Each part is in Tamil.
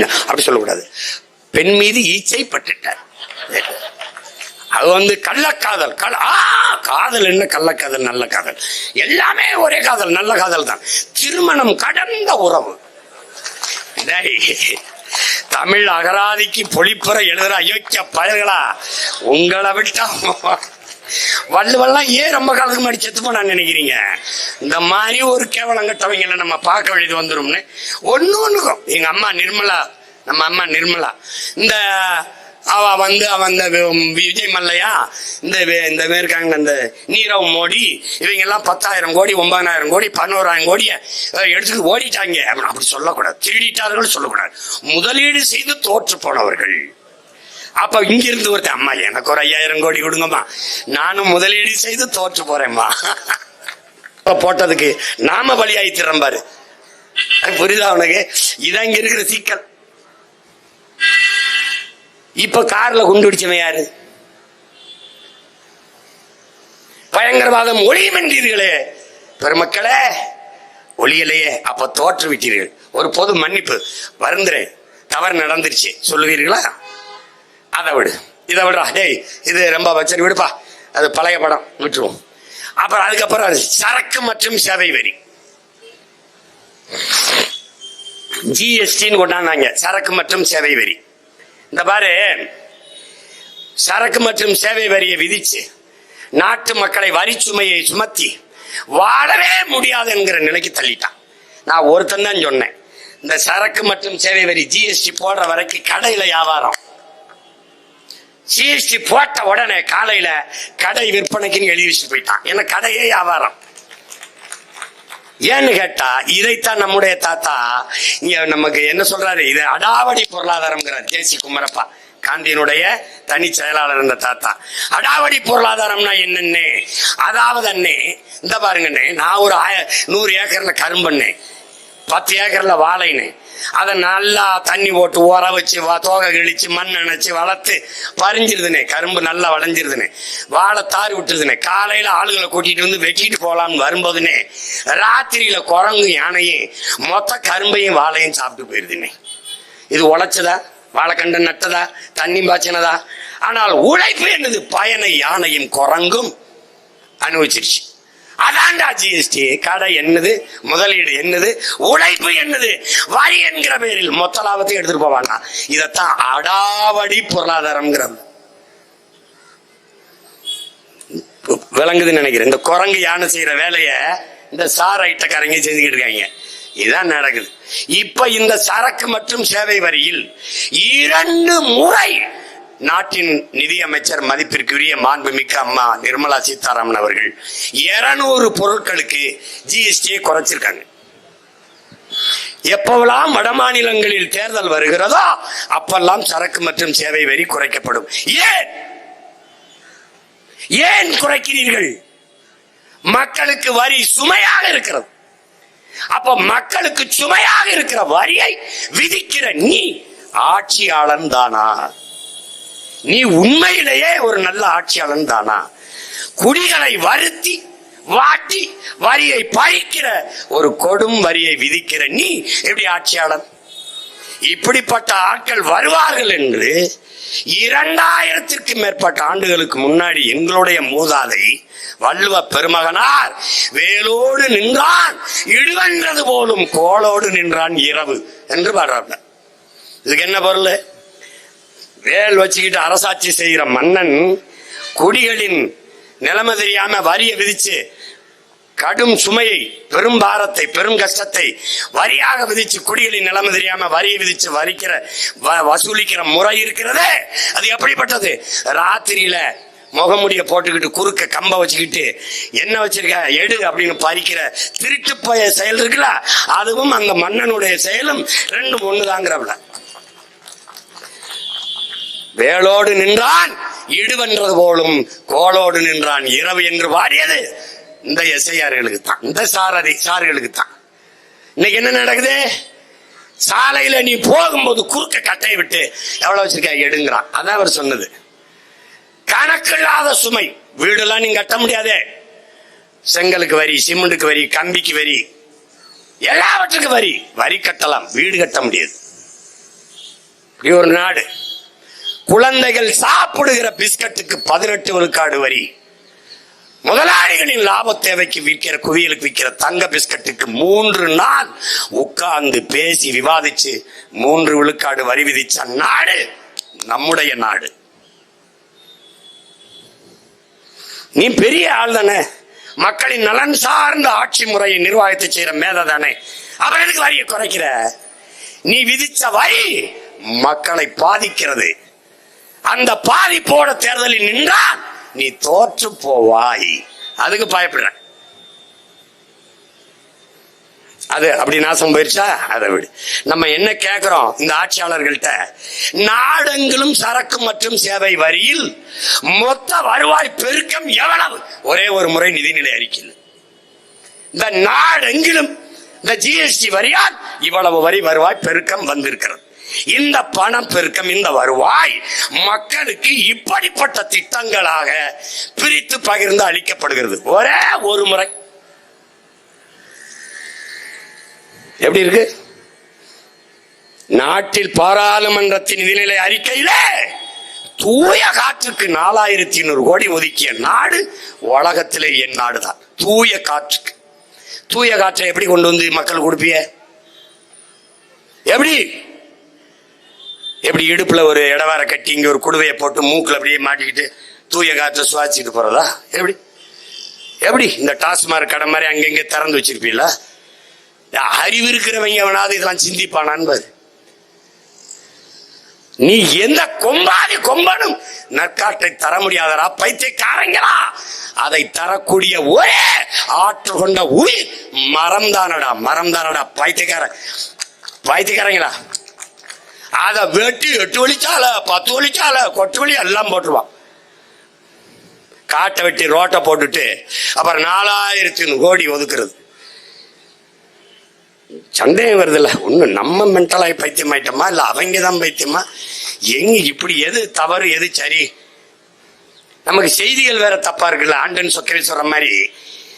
அப்படி சொல்லக்கூடாது. பெண் மீது ஈச்சை பட்டுட்டார் அது வந்து கள்ளக்காதல். கல் ஆ காதல் என்ன? கள்ளக்காதல் நல்ல காதல். எல்லாமே ஒரே காதல் நல்ல காதல் தான். திருமணம் கடந்த உறவு. டேய், தமிழ் அகராதிக்கு பொழிப்புற எழுதுற அயோக்கிய பயல்களா உங்களை விட்டா வள்ளுவெல்லாம் ஏன் ரொம்ப காலத்துக்கு முன்னாடி செத்து போனான்னு நினைக்கிறீங்க? இந்த மாதிரி ஒரு கேவலம் கட்டவங்களை நம்ம பார்க்க வேண்டியது வந்துரும்னு. ஒண்ணு ஒன்றுக்கும் எங்க அம்மா நிர்மலா நம்ம அம்மா நிர்மலா. இந்த அவ வந்து அவன் இந்த விஜய் மல்லையா? இந்த இந்த இருக்காங்க இந்த நீரவ் மோடி. இவங்க எல்லாம் பத்தாயிரம் கோடி ஒன்பதாயிரம் கோடி பதினோராயிரம் கோடியை எடுத்துட்டு ஓடிட்டாங்க. அப்படி அப்படி சொல்லக்கூடாது. திருடிட்டார்கள் சொல்லக்கூடாது. முதலீடு செய்து தோற்று போனவர்கள். அப்ப இங்கிருந்து ஒருத்தன் அம்மா எனக்கு ஒரு ஐயாயிரம் கோடி கொடுங்கம்மா. நானும் முதலீடு செய்து தோற்று போறேம்மா. போட்டதுக்கு நாம பலியாயித்திரம் பாரு. புரியுதா உனக்கு? இதான் இங்க இருக்கிற சிக்கல். இப்ப கார்ல குண்டு பிடிச்சவன் யாரு? பயங்கரவாதம் ஒளியும் என்றீர்களே பெருமக்களே ஒளியலையே அப்ப தோற்று விட்டீர்கள் ஒரு பொது மன்னிப்பு. வருந்துறேன். தவறு நடந்துருச்சு. சொல்லுவீர்களா? அதை விடு. இதை விடுறா. டேய் இது ரொம்ப சரி விடுப்பா. அது பழைய படம். விட்டுருவோம். அப்புறம் அதுக்கப்புறம் அது சரக்கு மற்றும் சேவை வரி. ஜிஎஸ்டின்னு கொண்டாந்தாங்க. சரக்கு மற்றும் சேவை வரி. இந்த பாரு சரக்கு மற்றும் சேவை வரியை விதிச்சு நாட்டு மக்களை வரி சுமையை சுமத்தி வாழவே முடியாது என்கிற நிலைக்கு தள்ளிட்டான். நான் ஒருத்தன் தான் சொன்னேன். இந்த சரக்கு மற்றும் சேவை வரி ஜிஎஸ்டி போடுற வரைக்கும் கடையில் வியாபாரம். ஜிஎஸ்டி போட்ட உடனே காலையில கடை விற்பனைக்குன்னு எழுதி வச்சுட்டு போயிட்டான். ஏன்னா கடையே வியாபாரம். ஏன்னு கேட்டா இதைத்தான் நம்முடைய தாத்தா இங்க நமக்கு என்ன சொல்றாரு? இது அடாவடி பொருளாதாரம்ங்கிறார் தேசி குமரப்பா காந்தியினுடைய தனி செயலாளர் இருந்த தாத்தா. அடாவடி பொருளாதாரம்னா என்னன்னு? அதாவது அண்ணே இந்த பாருங்கண்ணே நான் ஒரு ஆய நூறு ஏக்கர்ல கரும்பண்ணேன் பத்து ஏக்கர்ல வாழைன்னு. அதை நல்லா தண்ணி போட்டு உர வச்சு வா- தோகை கிழிச்சு மண் அணைச்சு வளர்த்து பறிஞ்சிருதுனே கரும்பு நல்லா வளைஞ்சிருதுனே. வாழை தாரி விட்டுருதுனே. காலையில ஆளுங்களை கூட்டிட்டு வந்து வெட்டிட்டு போகலான்னு வரும்போதுனே ராத்திரியில குரங்கு யானையும் மொத்த கரும்பையும் வாழையும் சாப்பிட்டு போயிருதுனே. இது உழைச்சதா? வாழைக்கண்டை நட்டதா? தண்ணி பாய்ச்சினதா? ஆனால் உழைப்பு என்னது? பயனை யானையும் குரங்கும் அனுபவிச்சிருச்சு. அதான்டா ஜிஎஸ்டி கடை என்னது? முதலீடு என்னது? உழைப்பு என்னது? வரி என்கிற பேரில் மொத்த லாபத்தை எடுத்துட்டு போவாங்க இதத்தான் அடாவடி பொருளாதாரம்ங்கிறது விளங்குதுன்னு நினைக்கிறேன். இந்த குரங்கு யானை செய்யற வேலைய இந்த சார் ஐட்டக்காரங்க செஞ்சுக்கிட்டு இருக்காங்க. இதுதான் நடக்குது. இப்ப இந்த சரக்கு மற்றும் சேவை வரியில் இரண்டு முறை நாட்டின் நிதியமைச்சர் மதிப்பிற்குரிய மாண்புமிக்க அம்மா நிர்மலா சீதாராமன் அவர்கள் இருநூறு பொருட்களுக்கு ஜிஎஸ்டியை குறைச்சிருக்காங்க. எப்பவெல்லாம் வட மாநிலங்களில் தேர்தல் வருகிறதோ அப்பெல்லாம் சரக்கு மற்றும் சேவை வரி குறைக்கப்படும். ஏன்? ஏன் குறைக்கிறீர்கள்? மக்களுக்கு வரி சுமையாக இருக்கிறது. அப்ப மக்களுக்கு சுமையாக இருக்கிற வரியை விதிக்கிற நீ ஆட்சியாளன் தானா? நீ உண்மையிலேயே ஒரு நல்ல ஆட்சியாளன் தானா? குடிகளை வருத்தி வாட்டி வரியை பறிக்கிற ஒரு கொடும் வரியை விதிக்கிற நீ எப்படி ஆட்சியாளன்? இப்படிப்பட்ட ஆட்கள் வருவார்கள் என்று இரண்டாயிரத்திற்கு மேற்பட்ட ஆண்டுகளுக்கு முன்னாடி எங்களுடைய மூதாதை வள்ளுவ பெருமகனார் வேலோடு நின்றான் இடுவென்றது போலும் கோளோடு நின்றான் இரவு என்று பாடுறாங்க இதுக்கு என்ன பொருள்? வேல் வச்சுக்கிட்டு அரசாட்சி செய்கிற மன்னன் குடிகளின் நிலைமை தெரியாம வரியை விதிச்சு கடும் சுமையை பெரும் பாரத்தை பெரும் கஷ்டத்தை வரியாக விதிச்சு குடிகளின் நிலைமை தெரியாம வரியை விதிச்சு வரிக்கிற வ- வசூலிக்கிற முறை இருக்கிறதே. அது எப்படிப்பட்டது? ராத்திரியில முகமுடிய போட்டுக்கிட்டு குறுக்க கம்ப வச்சுக்கிட்டு என்ன வச்சிருக்க? எடு அப்படின்னு பறிக்கிற திருட்டு போய செயல் இருக்குல்ல? அதுவும் அந்த மன்னனுடைய செயலும் ரெண்டும் ஒண்ணுதாங்கிறவள. வேளோடு நின்றான் இடுவென்றது போலும் கோளோடு நின்றான் இரவு என்று பாடியது இந்த எஸ்ஐஆர்களுக்கு தான் இந்த சாரதி சார்களுக்கு தான் இன்னைக்கு என்ன நடக்குது? சாலையில நீ போகும்போது குறுக்க கட்டையை விட்டு எவ்வளவு வச்சிருக்கா எடுங்கிறான். அதான் அவர் சொன்னது. கணக்கில்லாத சுமை. வீடெல்லாம் நீங்க கட்ட முடியாதே. செங்கலுக்கு வரி சிமெண்ட்டுக்கு வரி கம்பிக்கு வரி எல்லாவற்றுக்கும் வரி. வரி கட்டலாம் வீடு கட்ட முடியாது. இப்படி ஒரு நாடு. குழந்தைகள் சாப்பிடுகிற பிஸ்கட்டுக்கு பதினெட்டு விழுக்காடு வரி. முதலாளிகளின் லாப தேவைக்கு விற்கிற குவியலுக்கு விற்கிற தங்க பிஸ்கட்டுக்கு மூன்று நாள் உட்கார்ந்து பேசி விவாதிச்சு மூன்று விழுக்காடு வரி விதிச்ச நாடு நம்முடைய நாடு. நீ பெரிய ஆள் தானே. மக்களின் நலன் சார்ந்த ஆட்சி முறையை நிர்வாகத்தை செய்யற மேதை தானே. அப்புறம் எதுக்கு வரியை குறைக்கிற? நீ விதிச்ச வரி மக்களை பாதிக்கிறது. அந்த பாதிப்போட தேர்தலில் நின்றால் நீ தோற்று போவாய். அதுக்கு பயப்படுற அது அப்படி நாசம் போயிருச்சா? அதை விடு. நம்ம என்ன கேட்கிறோம் இந்த ஆட்சியாளர்கள்ட்ட நாடெங்கிலும் சரக்கு மற்றும் சேவை வரியில் மொத்த வருவாய் பெருக்கம் எவ்வளவு? ஒரே ஒரு முறை நிதிநிலை அறிக்கையில். இந்த நாடெங்கிலும் இந்த ஜிஎஸ்டி வரியால் இவ்வளவு வரி வருவாய் பெருக்கம் வந்திருக்கிறது. இந்த பணம் பெருக்கம் இந்த வருவாய் மக்களுக்கு இப்படிப்பட்ட திட்டங்களாக பிரித்து பகிர்ந்து அளிக்கப்படுகிறது. ஒரே ஒரு முறை. எப்படி இருக்கு? நாட்டில் பாராளுமன்றத்தின் நிதிநிலை அறிக்கையில தூய காற்றுக்கு நாலாயிரத்தி ஐநூறு கோடி ஒதுக்கிய நாடு உலகத்திலே என் நாடுதான். தூய காற்றுக்கு. தூய காற்றை எப்படி கொண்டு வந்து மக்கள் கொடுப்பிய எப்படி? எப்படி இடுப்புல ஒரு இடவார கட்டி இங்க ஒரு குடுவையை போட்டு மூக்கில் அப்படியே மாட்டிக்கிட்டு தூய காற்றை சுவாச்சிட்டு போறதா? எப்படி? எப்படி? இந்த டாஸ்மார்க் கடை மாதிரி அங்கங்கே திறந்து வச்சிருப்பீங்களா? அறிவு இருக்கிறவங்க அவனாவது இதெல்லாம் சிந்திப்பானான் நீ எந்த கொம்பாதி கொம்பனும் நற்காற்றை தர முடியாதரா பைத்தியக்காரங்களா? அதை தரக்கூடிய ஒரே ஆற்று கொண்ட உயிர் மரம் தானடா மரம் தானடா பைத்தியக்காரன் பைத்தியக்காரங்களா? அதை வெட்டி எட்டு வலிச்சால பத்து வலிச்சால கொட்டு வலி எல்லாம் போட்டுருவான். காட்டை வெட்டி ரோட்டை போட்டுட்டு அப்புறம் நாலாயிரத்தி கோடி ஒதுக்குறது. சந்தேகம் வருதுல்ல ஒண்ணு நம்ம மென்டலாகி பைத்தியம் ஆயிட்டோமா இல்ல அவங்க தான் பைத்தியமா? எங்க இப்படி எது தவறு எது சரி? நமக்கு செய்திகள் வேற தப்பா இருக்குல்ல ஆண்டன் சொக்கரி சொல்ற மாதிரி.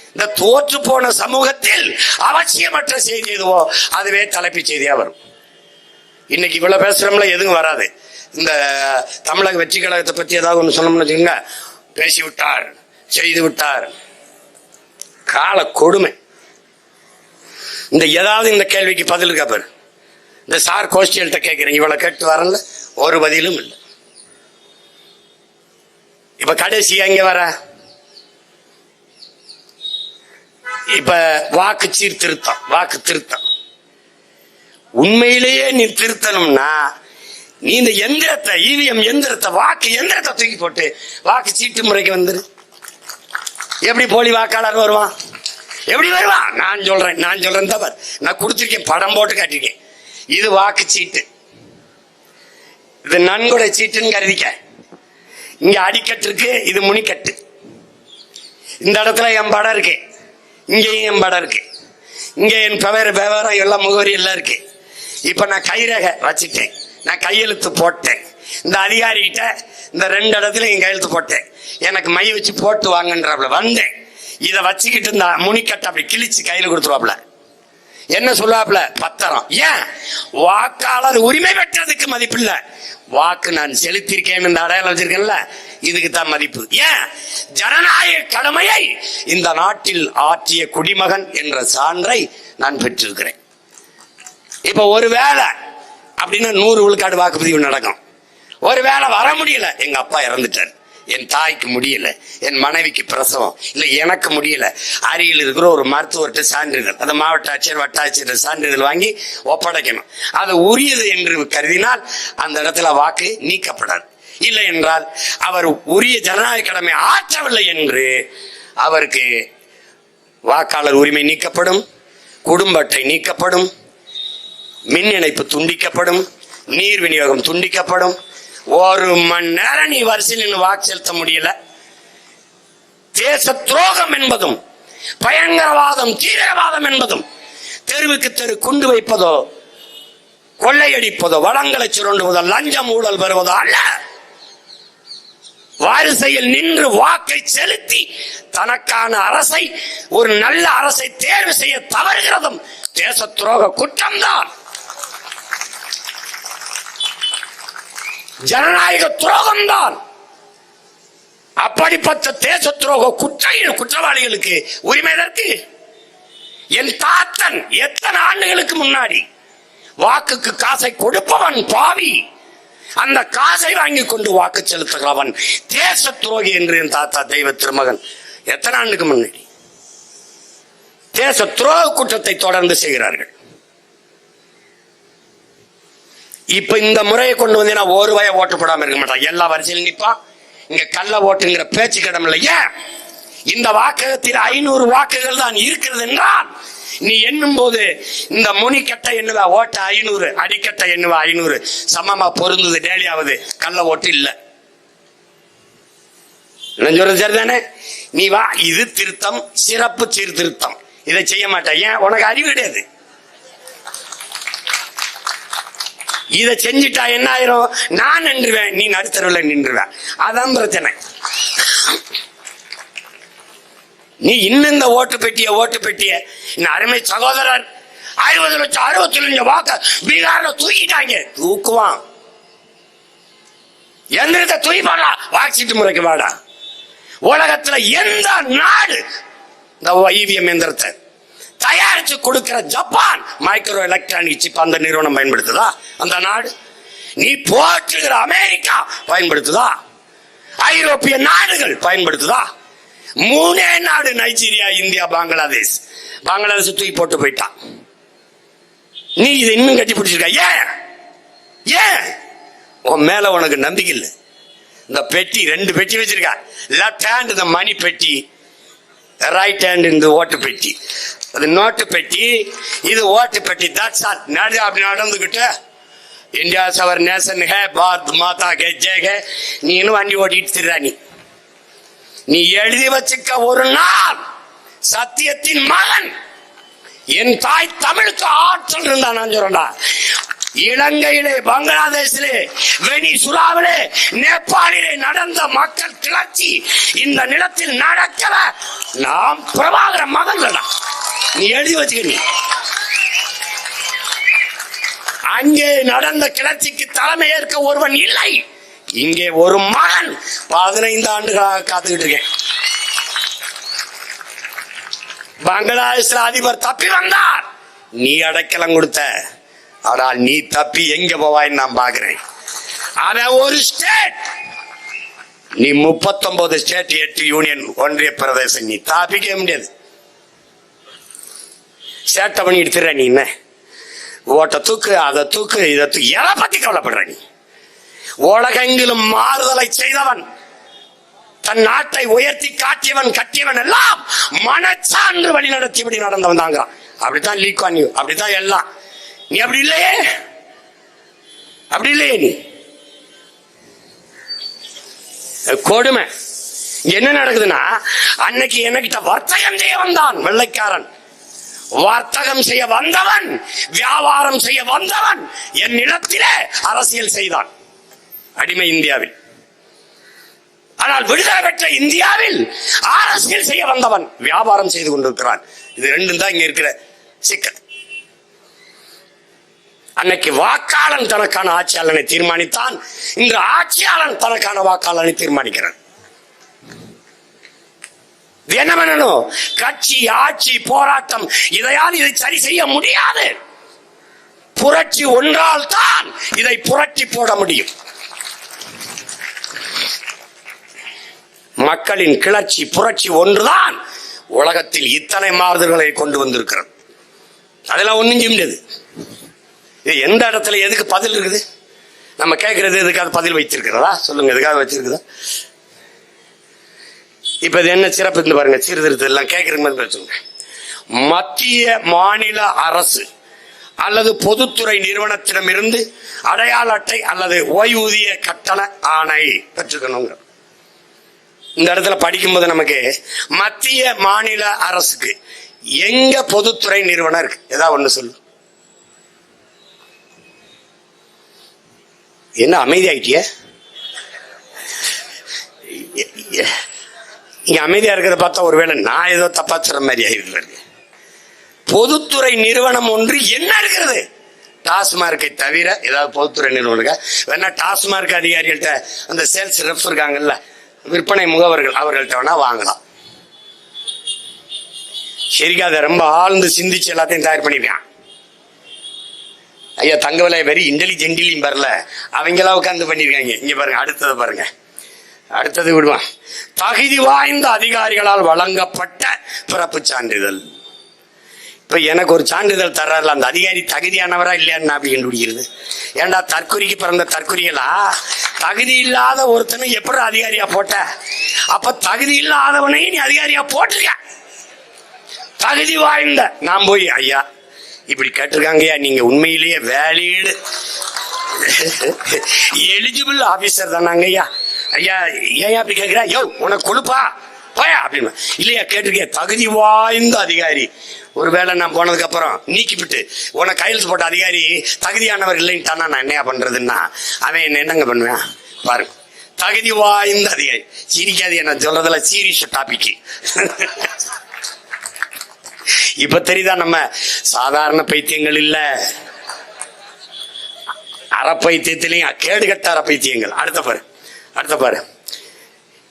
இந்த தோற்று போன சமூகத்தில் அவசியமற்ற செய்தி எதுவோ அதுவே தலைப்பு செய்தியா வரும். இன்னைக்கு இவ்வளவு பேசுறோம்ல எதுவும் வராது. இந்த தமிழக வெற்றி கழகத்தை பத்தி ஏதாவது ஒன்று சொன்னோம்னு வச்சுக்கோங்க. பேசி விட்டார் செய்து விட்டார் கால கொடுமை. இந்த ஏதாவது இந்த கேள்விக்கு பதில் இருக்கா பாரு. இந்த சார் கோஷ்டிகள்கிட்ட கேட்கிறேன் இவ்வளவு கேட்டு வரல ஒரு பதிலும் இல்லை. இப்ப கடைசி எங்க வர? இப்ப வாக்கு சீர்திருத்தம் வாக்கு திருத்தம். உண்மையிலேயே நீ திருத்தணும்னா நீ இந்த எந்திரத்தை இவிஎம் எந்திரத்தை வாக்கு எந்திரத்தை தூக்கி போட்டு வாக்கு சீட்டு முறைக்கு வந்துரு. எப்படி போலி வாக்காளர் வருவான்? எப்படி வருவான்? நான் சொல்றேன் நான் சொல்றேன் தவறு நான் கொடுத்துருக்கேன் படம் போட்டு காட்டிருக்கேன் இது வாக்கு சீட்டு. இது நன்கொடை சீட்டுன்னு கருதிக்க. இங்க அடிக்கட்டு இருக்கு இது முனிக்கட்டு. இந்த இடத்துல என் படம் இருக்கு. இங்கேயும் என் படம் இருக்கு. இங்கே என் பெயர் விவரம் எல்லாம் முகவரி எல்லாம் இருக்குது இப்ப நான் கைரேகை வச்சுட்டேன். நான் கையெழுத்து போட்டேன். இந்த அதிகாரிகிட்ட இந்த ரெண்டு இடத்துல என் கையெழுத்து போட்டேன். எனக்கு மை வச்சு போட்டு வாங்கன்றாப்ல வந்தேன். இதை வச்சுக்கிட்டு இந்த முனிக்கட்டை அப்படி கிழிச்சு கையில் கொடுத்துருவாப்ல என்ன சொல்லுவாப்ல பத்திரம். ஏன்? வாக்காளர் உரிமை பெற்றதுக்கு மதிப்பு இல்லை. வாக்கு நான் செலுத்திருக்கேன் இந்த அடையாளம் வச்சிருக்கேன்ல இதுக்கு தான் மதிப்பு. ஏன்? ஜனநாயக கடமையை இந்த நாட்டில் ஆற்றிய குடிமகன் என்ற சான்றை நான் பெற்றிருக்கிறேன். இப்ப ஒரு வேலை அப்படின்னா நூறு விழுக்காடு வாக்குப்பதிவு நடக்கும். ஒரு வேலை வர முடியல எங்க அப்பா இறந்துட்டார். என் தாய்க்கு முடியல என் மனைவிக்கு பிரசவம். இல்லை எனக்கு முடியல. அருகில் இருக்கிற ஒரு மருத்துவர்கிட்ட சான்றிதழ் அந்த மாவட்ட ஆட்சியர் வட்டாட்சியர் சான்றிதழ் வாங்கி ஒப்படைக்கணும். அது உரியது என்று கருதினால் அந்த இடத்துல வாக்கு நீக்கப்படாது. இல்லை என்றால் அவர் உரிய ஜனநாயக கடமை ஆற்றவில்லை என்று அவருக்கு வாக்காளர் உரிமை நீக்கப்படும் குடும்ப அட்டை நீக்கப்படும் மின் இணைப்பு துண்டிக்கப்படும் நீர் விநியோகம் துண்டிக்கப்படும். ஒரு மணி நேரம் நீ வரிசையில் வாக்கு செலுத்த முடியல. தேச துரோகம் என்பதும் பயங்கரவாதம் தீவிரவாதம் என்பதும் தெருவுக்கு தெரு குண்டு வைப்பதோ கொள்ளையடிப்பதோ வளங்களை சுரண்டுவதோ லஞ்சம் ஊழல் வருவதோ அல்ல. வாரிசையில் நின்று வாக்கை செலுத்தி தனக்கான அரசை ஒரு நல்ல அரசை தேர்வு செய்ய தவறுகிறதும் தேச துரோக குற்றம்தான். ஜனநாயக துரோகம் தான் அப்படிப்பட்ட தேச துரோக குற்ற குற்றவாளிகளுக்கு உரிமை எதற்கு? என் தாத்தன் எத்தனை ஆண்டுகளுக்கு முன்னாடி வாக்குக்கு காசை கொடுப்பவன் பாவி. அந்த காசை வாங்கி கொண்டு வாக்கு செலுத்துகிறவன் தேச துரோகி என்று என் தாத்தா தெய்வ திருமகன். எத்தனை ஆண்டுக்கு முன்னாடி? தேச துரோக குற்றத்தை தொடர்ந்து செய்கிறார்கள். இப்ப இந்த முறையை கொண்டு வந்து நான் ஒரு வய ஓட்டு போடாம இருக்க மாட்டான். எல்லா வரிசையிலும் நிற்பான் இங்க கள்ள ஓட்டுங்கிற பேச்சு கிடமில்ல ஏன் இந்த வாக்ககத்தில் ஐநூறு வாக்குகள் தான் இருக்கிறது என்றால் நீ எண்ணும் போது இந்த முனி எண்ணுவா ஓட்ட ஐநூறு அடிக்கட்ட எண்ணுவா ஐநூறு. சமமா பொருந்தது டேலியாவது. கள்ள ஓட்டு இல்லை. சொல்றது சரிதானே? நீ வா இது திருத்தம் சிறப்பு சீர்திருத்தம். இதை செய்ய மாட்டேன். ஏன்? உனக்கு அறிவு கிடையாது. இதை செஞ்சுட்டா என்ன ஆயிரும்? நான் நின்றுவேன் நீ நடுத்தரவில் நின்றுவேன். அதான் பிரச்சனை. நீ இன்னும் இந்த ஓட்டு பெட்டிய ஓட்டு பெட்டிய இந்த அருமை சகோதரர் அறுபது லட்சம் அறுபத்தி லட்சம் வாக்க பீகார்ல தூக்கிட்டாங்க. தூக்குவான். எந்திரத்தை தூய்பாடா வாக்சீட்டு முறைக்கு வாடா. உலகத்துல எந்த நாடு இந்த ஈவிஎம் எந்திரத்தை தயாரிச்சு கொடுக்கிற ஜப்பான் மைக்ரோ எலக்ட்ரானிக் சிப் அந்த நிறுவனம் பயன்படுத்துதா? அந்த நாடு. நீ போற்றுகிற அமெரிக்கா பயன்படுத்துதா? ஐரோப்பிய நாடுகள் பயன்படுத்துதா? மூணே நாடு நைஜீரியா இந்தியா பங்களாதேஷ். பங்களாதேஷ் தூக்கி போட்டு போயிட்டான் நீ இதை இன்னும் கட்டி பிடிச்சிருக்க. ஏன்? ஏன்? உன் மேல உனக்கு நம்பிக்கை இல்லை. இந்த பெட்டி ரெண்டு பெட்டி வச்சிருக்க. லெஃப்ட் ஹேண்ட் இந்த மணி பெட்டி ரைட் ஹேண்ட் இந்த ஓட்டு பெட்டி. அது நோட்டு பெட்டி இது ஓட்டு பெட்டி. தட்ஸ் ஆல் நடு அப்படி நடந்துக்கிட்டு இந்தியா சவர் நேசன் ஹே பாரத் மாதா கே ஜெய் ஹே. நீ இன்னும் வண்டி ஓட்டிட்டு திருடா நீ. நீ எழுதி வச்சுக்க ஒரு நாள் சத்தியத்தின் மகன். என் தாய் தமிழுக்கு ஆற்றல் இருந்தா நான் சொல்றா இலங்கையிலே பங்களாதேஷிலே வெனிசுலாவிலே நேபாளிலே நடந்த மக்கள் கிளர்ச்சி இந்த நிலத்தில் நடக்கல. நாம் பிரபாகர மகன்களா நீ எழுதி வச்சுக்க நீ. அங்கே நடந்த கிளர்ச்சிக்கு தலைமை ஏற்க ஒருவன் இல்லை. இங்கே ஒரு மகன் பதினைந்து ஆண்டுகளாக காத்துக்கிட்டு இருக்கேன். பங்களாதேஷ் அதிபர் தப்பி வந்தார். நீ அடைக்கலம் கொடுத்த. ஆனால் நீ தப்பி எங்க போவாய்ன்னு நான் பாக்குறேன் அத ஒரு ஸ்டேட் நீ முப்பத்தொன்பது ஸ்டேட் எட்டு யூனியன் ஒன்றிய பிரதேசம். நீ தாப்பிக்க முடியாது. சேட்டை பண்ணி எடுத்துற நீ என்ன? ஓட்ட தூக்கு அதை தூக்கு இதை தூக்கு எதை பத்தி கவலைப்படுற நீ? உலகெங்கிலும் மாறுதலை செய்தவன் தன் நாட்டை உயர்த்தி காட்டியவன் கட்டியவன் எல்லாம் மனச்சான்று வழி நடத்தியபடி நடந்தவன் தாங்கிறான். அப்படித்தான் லீக் ஆன் யூ அப்படித்தான் எல்லாம். நீ அப்படி இல்லையே? அப்படி இல்லையே நீ? கொடுமை. என்ன நடக்குதுன்னா அன்னைக்கு என்கிட்ட வர்த்தகம் செய்ய வந்தான் வெள்ளைக்காரன். வர்த்தகம் செய்ய வந்தவன் வியாபாரம் செய்ய வந்தவன் என் நிலத்திலே அரசியல் செய்தான். அடிமை இந்தியாவில். ஆனால் விடுதலை பெற்ற இந்தியாவில் அரசியல் செய்ய வந்தவன் வியாபாரம் செய்து கொண்டிருக்கிறான். இது ரெண்டும் தான் இங்க இருக்கிற சிக்கல். அன்னைக்கு வாக்காளன் தனக்கான ஆட்சியாளனை தீர்மானித்தான். இன்று ஆட்சியாளன் தனக்கான வாக்காளனை தீர்மானிக்கிறான். என்ன பண்ணணும்? கட்சி ஆட்சி போராட்டம் இதையால் இதை சரி செய்ய முடியாது. புரட்சி ஒன்றால் தான் இதை புரட்சி போட முடியும். மக்களின் கிளர்ச்சி புரட்சி ஒன்றுதான் உலகத்தில் இத்தனை மாறுதல்களை கொண்டு வந்திருக்கிறது. அதெல்லாம் ஒன்றும் செய்ய முடியாது. இது எந்த இடத்துல எதுக்கு பதில் இருக்குது? நம்ம கேட்கறது எதுக்காக பதில் வைத்திருக்கிறதா? சொல்லுங்க எதுக்காக வச்சிருக்குதா இப்ப இது என்ன சிறப்பு இருந்து பாருங்க சீர்திருத்தம் எல்லாம் கேட்கறதுக்கு மாதிரி மத்திய மாநில அரசு அல்லது பொதுத்துறை நிறுவனத்திடமிருந்து அடையாள அட்டை அல்லது ஓய்வூதிய கட்டண ஆணை பெற்றுக்கணுங்க. இந்த இடத்துல படிக்கும்போது நமக்கு மத்திய மாநில அரசுக்கு எங்க பொதுத்துறை நிறுவனம் இருக்கு? ஏதாவது ஒண்ணு சொல்லு. என்ன அமைதி ஆயிட்டிய இங்க அமைதியா இருக்கிறத பார்த்தா ஒருவேளை நான் ஏதோ தப்பா சொல்ற மாதிரி ஆயிருக்கு பொதுத்துறை நிறுவனம் ஒன்று என்ன இருக்கிறது? டாஸ்மார்க்கை தவிர ஏதாவது பொதுத்துறை நிறுவனங்க வேணா டாஸ்மார்க் அதிகாரிகள்ட்ட அந்த சேல்ஸ் ரெஃப் இருக்காங்கல்ல விற்பனை முகவர்கள் அவர்கள்ட்ட வேணா வாங்கலாம். சரிக்கா அதை ரொம்ப ஆழ்ந்து சிந்திச்சு எல்லாத்தையும் தயார் பண்ணிருக்கான். ஐயா தங்க விலை வெரி இன்டெலிஜென்டிலையும் வரல அவங்களாம் உட்காந்து பண்ணிருக்காங்க. இங்க பாருங்க அடுத்ததை பாருங்க. அடுத்தது விடுவான் தகுதி வாய்ந்த அதிகாரிகளால் வழங்கப்பட்ட பிறப்பு சான்றிதழ். இப்ப எனக்கு ஒரு சான்றிதழ் தர்றாருல அந்த அதிகாரி தகுதியானவரா இல்லையான்னு நான் அப்படி கண்டுபிடிக்கிறது. ஏன்டா தற்கொலைக்கு பிறந்த தற்கொலைகளா? தகுதி இல்லாத ஒருத்தனை எப்படி அதிகாரியா போட்ட? அப்ப தகுதி இல்லாதவனையும் நீ அதிகாரியா போட்டிருக்க. தகுதி வாய்ந்த நான் போய் ஐயா இப்படி கேட்டிருக்காங்கய்யா நீங்க உண்மையிலேயே வேலிடு எலிஜிபிள் ஆபீசர் தானாங்க ஐயா ஏன் அப்படி கேட்கிற யோ உனக்கு கொழுப்பா? போயா அப்படின்னு இல்லையா கேட்டிருக்கேன். தகுதி வாய்ந்த அதிகாரி. ஒருவேளை நான் போனதுக்கு அப்புறம் நீக்கிவிட்டு உன கையெழுத்து போட்ட அதிகாரி தகுதியானவர் இல்லைன்ட்டானா நான் என்னையா பண்றதுன்னா? அவன் என்ன என்னங்க பண்ணுவேன்? பாருங்க. தகுதி வாய்ந்த அதிகாரி. சிரிக்காது என்ன சொல்றதுல சீரியஸ் டாபிக் இப்ப தெரியுதா நம்ம சாதாரண பைத்தியங்கள் இல்ல? அறப்பைத்தியத்திலையும் கேடுகட்ட அறப்பைத்தியங்கள். அடுத்த பாரு. அடுத்த பாரு.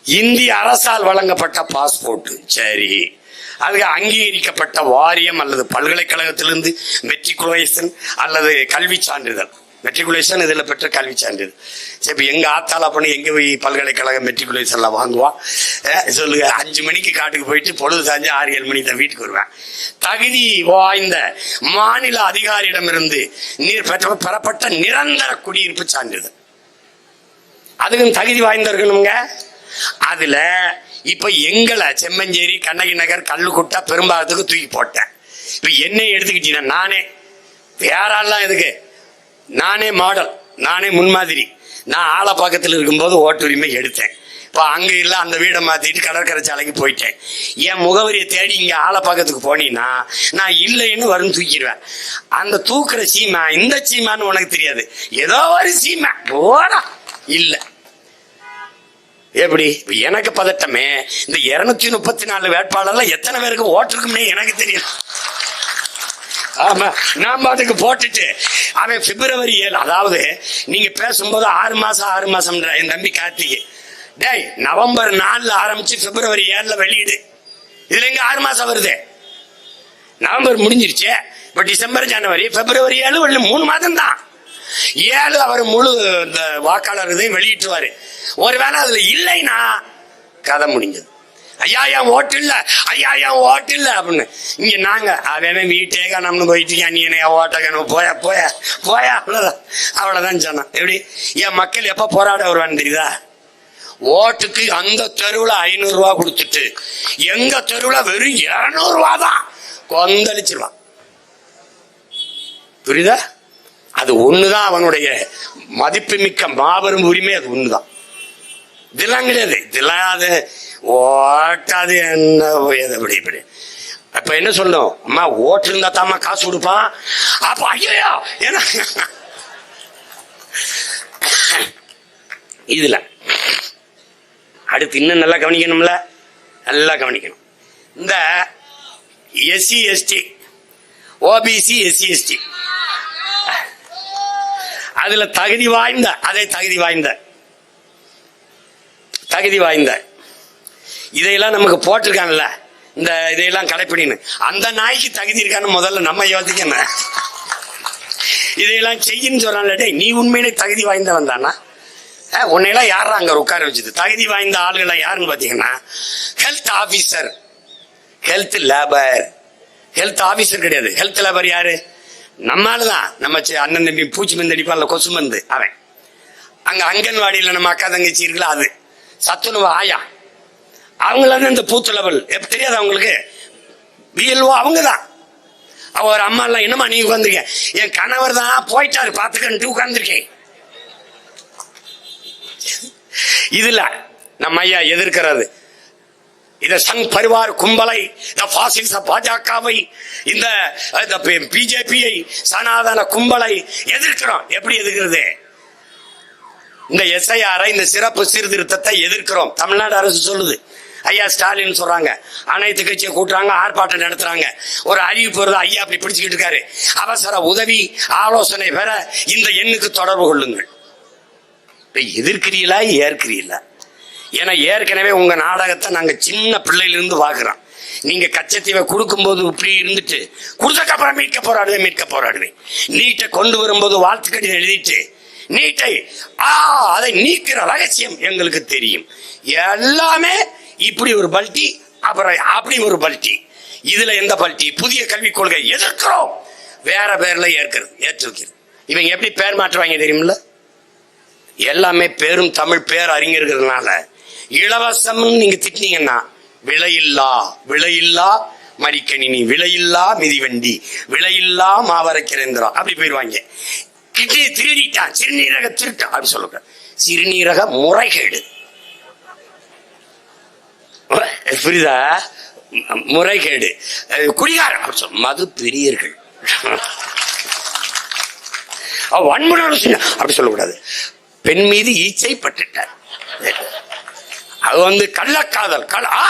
இந்திய அரசால் வழங்கப்பட்ட பாஸ்போர்ட். சரி. அதுக்கு அங்கீகரிக்கப்பட்ட வாரியம் அல்லது பல்கலைக்கழகத்திலிருந்து மெட்ரிகுலேஷன் அல்லது கல்வி சான்றிதழ். மெட்ரிகுலேஷன் இதில் பெற்ற கல்வி சான்றிதழ். சரி இப்போ எங்கள் ஆத்தால பண்ணி எங்கே போய் பல்கலைக்கழக மெட்ரிகுலேஷனில் வாங்குவான் சொல்லுங்க. அஞ்சு மணிக்கு காட்டுக்கு போயிட்டு பொழுது சாஞ்சு ஆறு ஏழு மணிக்கு தான் வீட்டுக்கு வருவேன். தகுதி வாய்ந்த மாநில அதிகாரியிடமிருந்து நீர் பெற்ற பெறப்பட்ட நிரந்தர குடியிருப்பு சான்றிதழ். அதுக்கும் தகுதி வாய்ந்திருக்கணுங்க அதுல இப்ப எங்களை செம்மஞ்சேரி கண்ணகி நகர் கல்லுக்குட்டா பெரும்பாலத்துக்கு தூக்கி போட்டேன். இப்ப என்னை எடுத்துக்கிட்டீங்கன்னா நானே யாரெல்லாம் எதுக்கு? நானே மாடல் நானே முன்மாதிரி. நான் ஆலப்பாக்கத்தில் இருக்கும்போது ஓட்டுரிமை எடுத்தேன். இப்போ அங்கே இல்லை அந்த வீடை மாற்றிட்டு கடற்கரை சாலைக்கு போயிட்டேன். என் முகவரியை தேடி இங்கே ஆலப்பாக்கத்துக்கு போனீங்கன்னா நான் இல்லைன்னு வரும் தூக்கிடுவேன். அந்த தூக்குற சீமா இந்த சீமான்னு உனக்கு தெரியாது. ஏதோ ஒரு சீமா. போடா. இல்லை. எப்படி? எனக்கு பதட்டமே. இந்த இருநூத்தி முப்பத்தி நாலு வேட்பாளர்ல எத்தனை பேருக்கு ஓட்டிருக்கும்னே எனக்கு தெரியும். ஆமா நாம அதுக்கு போட்டுட்டு அவன் பிப்ரவரி ஏழு அதாவது நீங்க பேசும்போது ஆறு மாசம் ஆறு மாசம் என் தம்பி கார்த்திகை டேய் நவம்பர் நாலுல ஆரம்பிச்சு பிப்ரவரி ஏழுல வெளியிடு. இதுல எங்க ஆறு மாசம் வருது? நவம்பர் முடிஞ்சிருச்சு. இப்ப டிசம்பர் ஜனவரி பிப்ரவரி ஏழு மூணு மாதம் தான் ஏழு அவர் முழு இந்த வாக்காளர் இதையும் வெளியிட்டுவாரு. ஒருவேளை அதுல இல்லைன்னா கதை முடிஞ்சது. ஐயா என் ஓட்டு இல்ல. ஐயா என் ஓட்டு இல்ல அப்படின்னு. இங்க நாங்க அவன் வீட்டே காணாமனு போயிட்டு நீ என்ன ஓட்ட காணும்? போயா போயா போயா அவ்வளோதான் அவ்வளவுதான் சொன்னான். எப்படி? என் மக்கள் எப்ப போராட வருவான்னு தெரியுதா? ஓட்டுக்கு அந்த தெருவுல ஐநூறு ரூபா கொடுத்துட்டு எங்க தெருவுல வெறும் இரநூறுவா தான் கொந்தளிச்சிருவான். புரியுதா? அது ஒண்ணுதான் அவனுடைய மதிப்புமிக்க மாபெரும் உரிமை அது ஒண்ணுதான். இதெல்லாம் கிடையாது. இதெல்லாம் அது ஓட்டாது என்ன அப்படி இப்படி. இப்படி அப்ப என்ன சொல்லும்? அம்மா ஓட்டு இருந்தா தாம்மா காசு கொடுப்பான் அப்ப ஐயோ ஏன்னா இதுல. அடுத்து இன்னும் நல்லா கவனிக்கணும்ல? நல்லா கவனிக்கணும். இந்த SC ST OBC SC ST. அதுல தகுதி வாய்ந்த அதை தகுதி வாய்ந்த. தகுதி வாய்ந்த. இதையெல்லாம் நமக்கு போட்டிருக்காங்கல்ல இந்த இதையெல்லாம் கடைப்பிடின்னு. அந்த நாய்க்கு தகுதி இருக்கான்னு முதல்ல நம்ம யோசிக்கணும். இதையெல்லாம் செய்யின்னு சொல்றான்ல டே நீ உண்மையிலே தகுதி வாய்ந்தவன் தானா? உன்னையெல்லாம் யார் அங்க உட்கார வச்சது? தகுதி வாய்ந்த ஆளுகளை யாருன்னு பாத்தீங்கன்னா health officer health labour health officer கிடையாது. ஹெல்த் லேபர் யாரு? நம்மால தான் நம்ம அண்ணன் தம்பி பூச்சி மருந்து அடிப்பான்ல கொசு மருந்து. அவன். அங்க அங்கன்வாடியில் நம்ம அக்கா தங்கச்சி இருக்குல்ல அது. சத்துணவு ஆயா. அவங்கள இந்த பூத்து லெவல். எப்ப தெரியாது அவங்களுக்கு பிஎல்ஓ அவங்க தான் அவ ஒரு அம்மா எல்லாம் என்னம்மா நீ உட்காந்துருக்கேன் என் கணவர் தான் போயிட்டாரு பாத்துக்கன்ட்டு உட்காந்துருக்கேன் இதுல நம்ம ஐயா எதிர்க்கிறது. இந்த சங் பரிவார் கும்பலை இந்த பாசிச பாஜகவை இந்த பிஜேபியை சனாதன கும்பலை எதிர்க்கிறோம். எப்படி எதிர்க்கிறது? இந்த எஸ்ஐஆரை இந்த சிறப்பு சீர்திருத்தத்தை எதிர்க்கிறோம். தமிழ்நாடு அரசு சொல்லுது. ஐயா ஸ்டாலின் சொல்றாங்க. அனைத்து கட்சியை கூட்டுறாங்க ஆர்ப்பாட்டம் நடத்துறாங்க. ஒரு அறிவிப்பு வருது ஐயா அப்படி பிடிச்சுக்கிட்டு இருக்காரு. அவசர உதவி ஆலோசனை பெற இந்த எண்ணுக்கு தொடர்பு கொள்ளுங்கள். எதிர்க்கிறீங்களா ஏற்கிறீங்களா ஏன்னா ஏற்கனவே உங்கள் நாடகத்தை நாங்கள் சின்ன பிள்ளையிலிருந்து பார்க்குறோம் நீங்க கச்சத்தீவை கொடுக்கும்போது இப்படி இருந்துட்டு கொடுத்தக்கப்புறம் மீட்க போராடுவேன் மீட்க போராடுவேன். நீட்டை கொண்டு வரும்போது வாழ்த்து எழுதிட்டு நீட்டை ஆ அதை நீக்கிற ரகசியம் எங்களுக்கு தெரியும். எல்லாமே இப்படி ஒரு பல்ட்டி அப்புறம் அப்படி ஒரு பல்ட்டி இதுல எந்த பல்ட்டி புதிய கல்விக் கொள்கை எதிர்க்கிறோம். வேற பேர்ல ஏற்கிறது ஏற்றுக்கிறது. இவங்க எப்படி பேர் மாற்றுவாங்க தெரியுமில்ல? எல்லாமே பேரும் தமிழ் பேர் அறிஞர்கள்னால இலவசம்னு நீங்க திட்டினீங்கன்னா விலையில்லா விலையில்லா மடிக்கணினி விலையில்லா மிதிவண்டி விலையில்லா மாவரக்கிரேந்திரா அப்படி போயிடுவாங்க கிட்டே திருடிட்டான் சிறுநீரக திருட்டான் அப்படி சொல்லுங்க. சிறுநீரக முறைகேடு. புரியுதா? முறைகேடு. குடிகாரம் மது பெரியர்கள். வன்முறை அப்படி சொல்லக்கூடாது. பெண் மீது ஈச்சை பட்டுட்டார் அது வந்து கள்ளக்காதல். கல் ஆ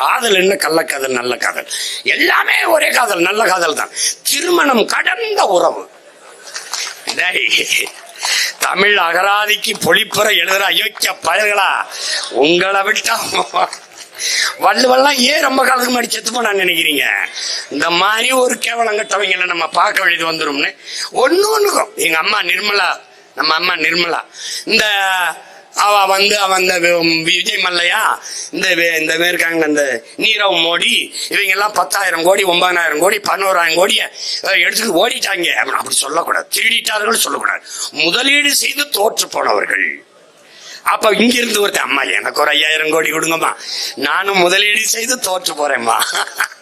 காதல் என்ன? கள்ளக்காதல் நல்ல காதல். எல்லாமே ஒரே காதல் நல்ல காதல் தான். திருமணம் கடந்த உறவு. டேய், தமிழ் அகராதிக்கு பொழிப்புற எழுதுற அயோக்கிய பயல்களா? உங்களை விட்டா வள்ளுவெல்லாம் ஏன் ரொம்ப காலத்துக்கு முன்னாடி செத்து போனா நினைக்கிறீங்க? இந்த மாதிரி ஒரு கேவலம் கட்டவங்களை நம்ம பார்க்க வேண்டியது வந்துரும்னு. ஒன்று ஒன்றுக்கும் எங்கள் அம்மா நிர்மலா நம்ம அம்மா நிர்மலா. இந்த அவ வந்து அவன் இந்த விஜய் மல்லையா? இந்த வே- இந்த இருக்காங்க இந்த நீரவ் மோடி இவங்க எல்லாம் பத்தாயிரம் கோடி ஒன்பதாயிரம் கோடி பதினோராயிரம் கோடியை எடுத்துட்டு ஓடிட்டாங்க. அப்படி அப்படி சொல்லக்கூடாது. திருடிட்டார்கள் சொல்லக்கூடாது. முதலீடு செய்து தோற்று போனவர்கள். அப்ப இங்க இருந்து ஒருத்தன் அம்மா எனக்கு ஒரு ஐயாயிரம் கோடி கொடுங்கம்மா. நானும் முதலீடு செய்து தோற்று போறேம்மா.